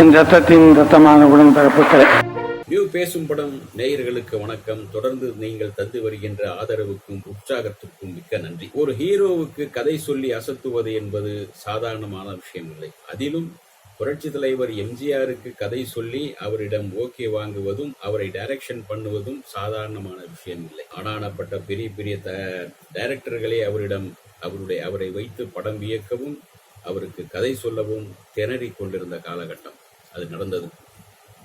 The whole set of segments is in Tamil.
என் ரத்தத்தின் ரத்தமான உடன்பிறப்புகளே நியூ பேசும் படம் நேயர்களுக்கு வணக்கம். தொடர்ந்து நீங்கள் தந்து வருகின்ற ஆதரவுக்கும் உற்சாகத்திற்கும் மிக்க நன்றி. ஒரு ஹீரோவுக்கு கதை சொல்லி அசத்துவது என்பது சாதாரணமான விஷயம் இல்லை அதிலும் புரட்சி தலைவர் எம்ஜிஆருக்கு கதை சொல்லி அவரிடம் ஓகே வாங்குவதும் அவரை டைரக்ஷன் பண்ணுவதும் சாதாரணமான விஷயம் இல்லை ஆனானப்பட்ட பெரிய பெரிய த டைரக்டர்களே அவரிடம் அவருடைய அவரை வைத்து படம் இயக்கவும் அவருக்கு கதை சொல்லவும் திணறிக் கொண்டிருந்த காலகட்டம். அது நடந்தது.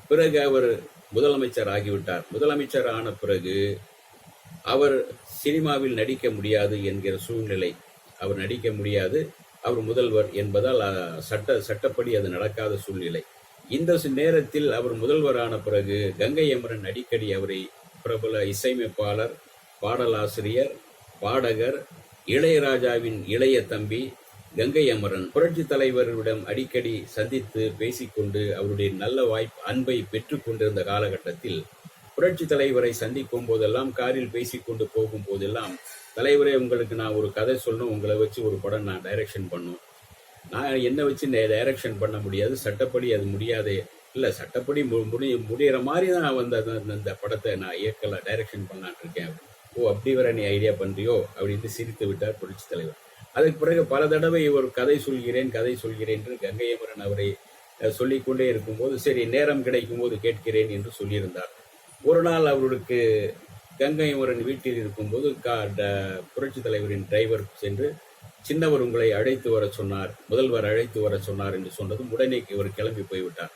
பிறகு அவர் முதலமைச்சர் ஆகிவிட்டார். முதலமைச்சர் ஆன பிறகு அவர் சினிமாவில் நடிக்க முடியாது என்கிற சூழ்நிலை அவர் நடிக்க முடியாது. அவர் முதல்வர் என்பதால் சட்ட சட்டப்படி அது நடக்காத சூழ்நிலை. இந்த நேரத்தில் அவர் முதல்வரான பிறகு கங்கை அமரன் அடிக்கடி அவரை பிரபல இசையமைப்பாளர் பாடலாசிரியர் பாடகர் இளையராஜாவின் இளைய தம்பி கங்கை அமரன் புரட்சி தலைவரிடம் அடிக்கடி சந்தித்து பேசிக்கொண்டு அவருடைய நல்ல வாய்ப்பு அன்பை பெற்றுக் கொண்டிருந்த காலகட்டத்தில் புரட்சி தலைவரை சந்திக்கும் போதெல்லாம் காரில் பேசிக்கொண்டு போகும் போதெல்லாம் தலைவரே உங்களுக்கு நான் ஒரு கதை சொல்லணும். உங்களை வச்சு ஒரு படம் நான் டைரக்ஷன் பண்ணும். நான் என்ன வச்சு டைரக்ஷன் பண்ண முடியாது. சட்டப்படி அது முடியாது. இல்லை சட்டப்படி மு- முடி முடியிற மாதிரி தான் நான் வந்து அந்த- படத்தை நான் இயக்கலை டைரக்ஷன் பண்ணலான்னு இருக்கேன். ஓ அப்படி வர நீ ஐடியா பண்ணுறியோ அப்படின்னு சிரித்து விட்டார் புரட்சி தலைவர். அதுக்கு பிறகு பல தடவை இவர் கதை சொல்கிறேன் கதை சொல்கிறேன் என்று கங்கையமரன் அவரை சொல்லிக்கொண்டே இருக்கும்போது சரி நேரம் கிடைக்கும் போது கேட்கிறேன் என்று சொல்லியிருந்தார். ஒரு நாள் அவருக்கு கங்கையமரன் வீட்டில் இருக்கும்போது கா ட- புரட்சி தலைவரின் டிரைவர் சென்று சின்னவர் உங்களை அழைத்து வர சொன்னார் முதல்வர் அழைத்து வர சொன்னார் என்று சொன்னதும் உடனே இவர் கிளம்பி போய்விட்டார்.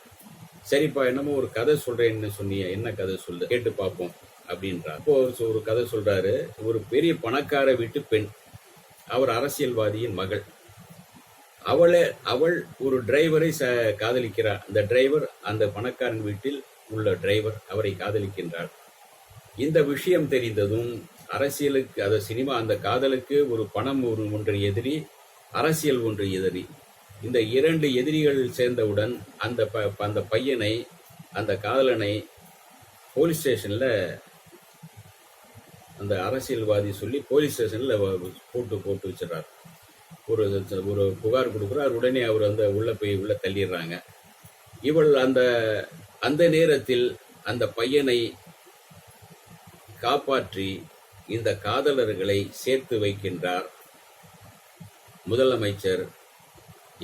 சரிப்பா என்னமோ ஒரு கதை சொல்றேன்னு சொன்னிய என்ன கதை சொல்லு கேட்டு பார்ப்போம் அப்படின்றார். அப்போ ஒரு ஒரு கதை சொல்றாரு ஒரு பெரிய பணக்கார வீட்டு பெண் அவர் அரசியல்வாதியின் மகள். அவளை அவள் ஒரு டிரைவரை ச காதலிக்கிறார் அந்த டிரைவர் அந்த பணக்காரன் வீட்டில் உள்ள டிரைவர் அவரை காதலிக்கின்றார் இந்த விஷயம் தெரிந்ததும் அரசியலுக்கு அந்த சினிமா அந்த காதலுக்கு ஒரு பணம் ஒரு ஒன்று எதிரி அரசியல் ஒன்று எதிரி. இந்த இரண்டு எதிரிகள் சேர்ந்தவுடன் அந்த ப- அந்த பையனை அந்த காதலனை போலீஸ் ஸ்டேஷனில் அந்த அரசியல்வாதி சொல்லி போலீஸ் ஸ்டேஷனில் போட்டு போட்டு வச்சிடறார். ஒரு ஒரு புகார் கொடுக்குறார். உடனே அவர் அந்த உள்ளே போய் உள்ளே தள்ளிடுறாங்க. இவள் அந்த அந்த நேரத்தில் அந்த பையனை காப்பாற்றி இந்த காதலர்களை சேர்த்து வைக்கின்றார் முதலமைச்சர்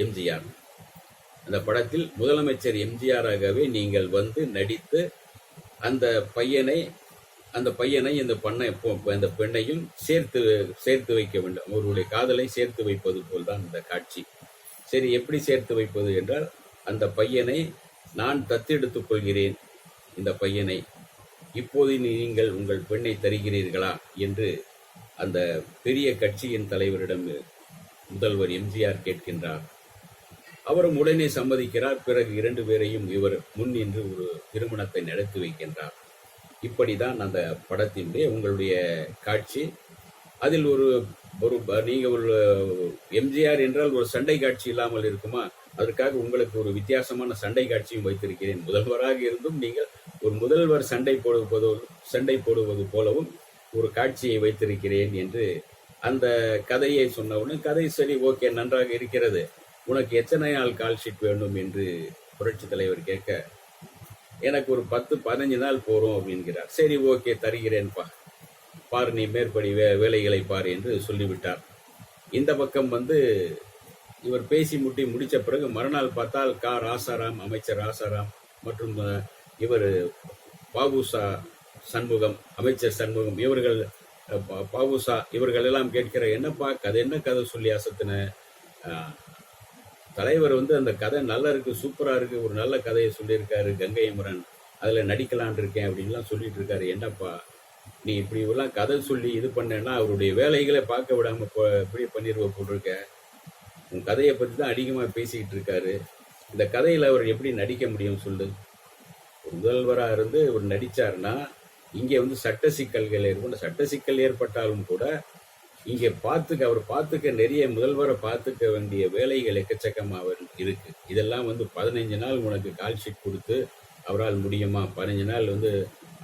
எம்ஜிஆர் அந்த படத்தில் முதலமைச்சர் எம்ஜிஆராகவே நீங்கள் வந்து நடித்து அந்த பையனை அந்த பையனை இந்த பண்ணை அந்த பெண்ணையும் சேர்த்து சேர்த்து வைக்க வேண்டும். அவர்களுடைய காதலை சேர்த்து வைப்பது போல்தான் இந்த காட்சி. சரி எப்படி சேர்த்து வைப்பது என்றால் அந்த பையனை நான் தத்தெடுத்துக் கொள்கிறேன். இந்த பையனை இப்போது நீங்கள் உங்கள் பெண்ணை தருகிறீர்களா என்று அந்த பெரிய கட்சியின் தலைவரிடம் முதல்வர் எம்ஜிஆர் கேட்கின்றார். அவரும் உடனே சம்மதிக்கிறார். பிறகு இரண்டு பேரையும் இவர் முன் நின்று ஒரு திருமணத்தை நடத்தி வைக்கின்றார். இப்படிதான் அந்த படத்தினுடைய உங்களுடைய காட்சி. அதில் ஒரு ஒரு ப- நீங்க ஒரு எம்ஜிஆர் என்றால் ஒரு சண்டை காட்சி இல்லாமல் இருக்குமா? அதற்காக உங்களுக்கு ஒரு வித்தியாசமான சண்டை காட்சியும் வைத்திருக்கிறேன். முதல்வராக இருந்தும் நீங்கள் ஒரு முதல்வர் சண்டை போடுவது சண்டை போடுவது போலவும் ஒரு காட்சியை வைத்திருக்கிறேன் என்று அந்த கதையை சொன்னவுடனே கதை சரி ஓகே நன்றாக இருக்கிறது. உனக்கு எத்தனை நாள் கால்ஷீட் வேண்டும் என்று புரட்சி தலைவர் கேட்க எனக்கு ஒரு பத்து பதினஞ்சு நாள் போகிறோம் அப்படின்கிறார் சரி ஓகே தருகிறேன்ப்பா பார் நீ மேற்படி வே வேலைகளை பார் என்று சொல்லிவிட்டார். இந்த பக்கம் வந்து இவர் பேசி முட்டி முடித்த பிறகு மறுநாள் பார்த்தால் கா. ராசாராம் அமைச்சர் ராசாராம் மற்றும் இவர் பாபுசா சண்முகம் அமைச்சர் சண்முகம் இவர்கள் பா- பாபுசா இவர்கள் எல்லாம் கேட்கிற என்னப்பா கதை என்ன கதை சொல்லி அசத்தின? தலைவர் வந்து அந்த கதை நல்லா இருக்கு சூப்பராக இருக்கு ஒரு நல்ல கதையை சொல்லியிருக்காரு கங்கை அமரன். அதில் நடிக்கலான் இருக்கேன் அப்படின்லாம் சொல்லிட்டு இருக்காரு. என்னப்பா நீ இப்படி எல்லாம் கதை சொல்லி இது பண்ணேன்னா அவருடைய வேலைகளை பார்க்க விடாம இப்படியே இப்படி பண்ணிருவ போட்டிருக்க. உன் கதையை பற்றி தான் அதிகமாக பேசிக்கிட்டு இருக்காரு. இந்த கதையில் அவர் எப்படி நடிக்க முடியும் சொல்லு. முதல்வராக இருந்து அவர் நடிச்சாருன்னா இங்கே வந்து சட்ட சிக்கல்கள் ஏற்படும் சட்ட சிக்கல் ஏற்பட்டாலும் கூட இங்க பார்த்துக்க அவர் பார்த்துக்க நிறைய முதல்வரை பார்த்துக்க வேண்டிய வேலைகள் எக்கச்சக்கமா இருக்கு. இதெல்லாம் வந்து பதினைஞ்சு நாள் உனக்கு கால்ஷீட் கொடுத்து அவரால் முடியுமா? பதினஞ்சு நாள் வந்து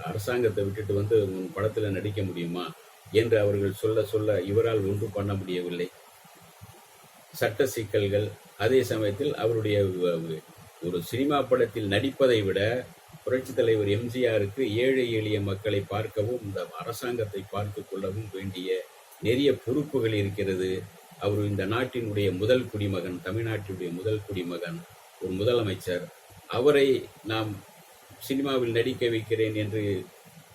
அரசாங்கத்தை விட்டுட்டு வந்து உன் படத்துல நடிக்க முடியுமா? என்று அவர்கள் சொல்ல சொல்ல இவரால் ஒன்றும் பண்ண முடியவில்லை. சட்ட சிக்கல்கள் அதே சமயத்தில் அவருடைய ஒரு சினிமா படத்தில் நடிப்பதை விட புரட்சித் தலைவர் எம்ஜிஆருக்கு ஏழை எளிய மக்களை பார்க்கவும் இந்த அரசாங்கத்தை பார்த்து கொள்ளவும் வேண்டிய நிறைய பொறுப்புகள் இருக்கிறது. அவர் இந்த நாட்டினுடைய முதல் குடிமகன் தமிழ்நாட்டினுடைய முதல் குடிமகன் ஒரு முதலமைச்சர். அவரை நாம் சினிமாவில் நடிக்க வைக்கிறேன் என்று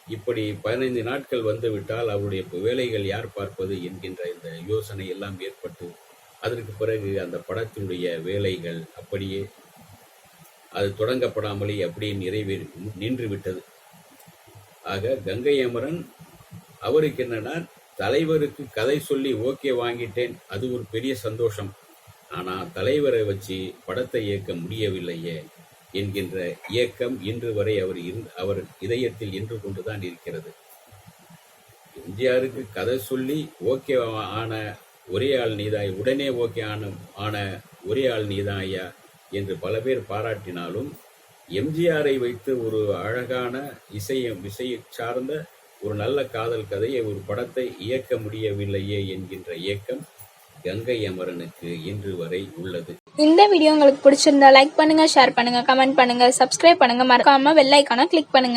இப்படி பதினைந்து நாட்கள் வந்துவிட்டால் அவருடைய வேலைகள் யார் பார்ப்பது என்கின்ற இந்த யோசனை எல்லாம் ஏற்பட்டு அதற்கு பிறகு அந்த படத்தினுடைய வேலைகள் அப்படியே அது தொடங்கப்படாமலே அப்படியே நிறைவேறி நின்று விட்டது. ஆக கங்கை அமரன் அவருக்கு என்னன்னா தலைவருக்கு கதை சொல்லி ஓகே வாங்கிட்டேன் அது ஒரு பெரிய சந்தோஷம். ஆனா தலைவரை வச்சு படத்தை இயக்க முடியவில்லையே என்கின்ற இயக்கம் இன்று வரை அவர் அவர் இதயத்தில் இன்று கொண்டுதான் இருக்கிறது. எம்ஜிஆருக்கு கதை சொல்லி ஓகே ஆன ஒரே ஆள் நீதாய் உடனே ஓகே ஆன ஆன ஒரே ஆள் நீதான் ஐயா என்று பல பேர் பாராட்டினாலும் எம்ஜிஆரை வைத்து ஒரு அழகான இசையம் இசையை சார்ந்த ஒரு நல்ல காதல் கதையை ஒரு படத்தை இயக்க முடியவில்லையே என்கின்ற இயக்கம் கங்கை அமரனுக்கு இன்று வரை உள்ளது. இந்த வீடியோ உங்களுக்கு பிடிச்சிருந்தா லைக் பண்ணுங்க ஷேர் பண்ணுங்க கமெண்ட் பண்ணுங்க சப்ஸ்கிரைப் பண்ணுங்க. மறக்காம வெள்ளைக்கான கிளிக் பண்ணுங்க.